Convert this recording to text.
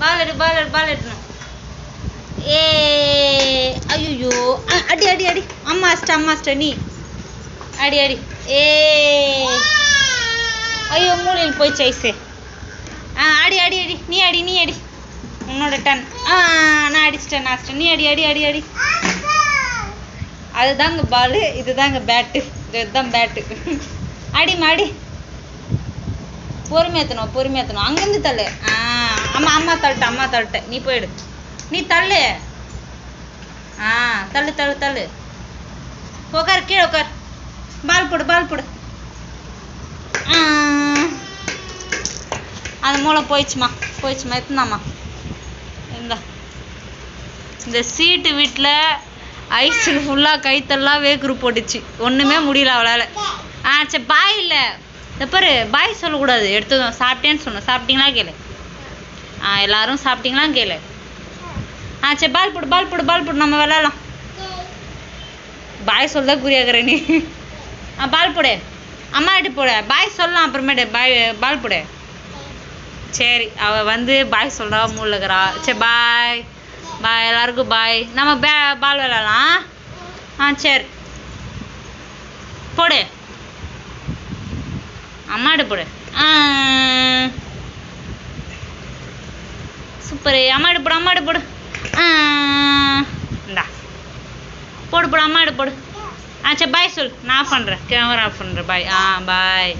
பால் எடு பால் எடு பால் ஏ ஐயோ அடி அடி அடி. அம்மா அஸ்ட அம்மா அஸ்ட நீ. அடி அடி. ஏ. ஐயோ மூலையில் போய் சைஸு ஆ அடி அடி அடி. நீ அடி நீ அடி. உன்னோட டன் ஆ நான் அடிச்சிட்டேன் நான் அடிச்சிட்டேன். நீ அடி அடி அடி அடி. அதுதாங்க பாலு இதுதாங்க பேட்டு இதுதான் பேட்டு அடி அடி பொறுமையாத்தணும் பொறுமையாத்தணும் அங்கேருந்து தள்ளு. ஆ அம்மா அம்மா தள்ளிட்ட அம்மா தள்ளிட்ட. நீ போயிடு. நீ தள்ளு. ஆ தள்ளு தள்ளு தள்ளு. உட்கார் கீழே உக்கார். பால் போடு பால் போடு. அது மூலம் போயிடுச்சுமா போயிடுச்சுமா. எத்தனாம்மா இந்த. இந்த சீட்டு வீட்டில் ஐஸ் ஃபுல்லாக கைத்தெல்லாம் வேக்குரு போட்டுச்சு. ஒன்றுமே முடியல அவளால். ஆ சரி பாய் இல்லை. இந்த பாரு பாய் சொல்லக்கூடாது. எடுத்ததும் சாப்பிட்டேன்னு சொன்னோம் சாப்பிட்டீங்களா கேளு. ஆ எல்லாரும் சாப்பிட்டீங்களா கேளு. ஆ சரி பால் போடு பால் போடு பால் போடு. நம்ம விளாடலாம் பாய் சொல்ல குறியாக்குற நீ. ஆ பால் போடு. அம்மா கிட்ட போடு. பாய் சொல்லலாம் அப்புறமேட்டு. பாய் பால் போடு. சரி அவ வந்து பாய் சொல்கிறா மூலகிறா சரி பாய். பாய் எல்லாருக்கும் பாய். நம்ம பே பால் விளாடலாம் ஆ சரி. போடு. அம்மாடு போடு. சூப்பர். அம்மாடு போடு அம்மாடு போடு. இந்தா. போடு போடு அம்மாடு போடு. ஆச்சா பாய் சொல் நான் ஆஃப் பண்ணுறேன் கேமரா ஆஃப் பண்ணுறேன் பாய் ஆ பாய்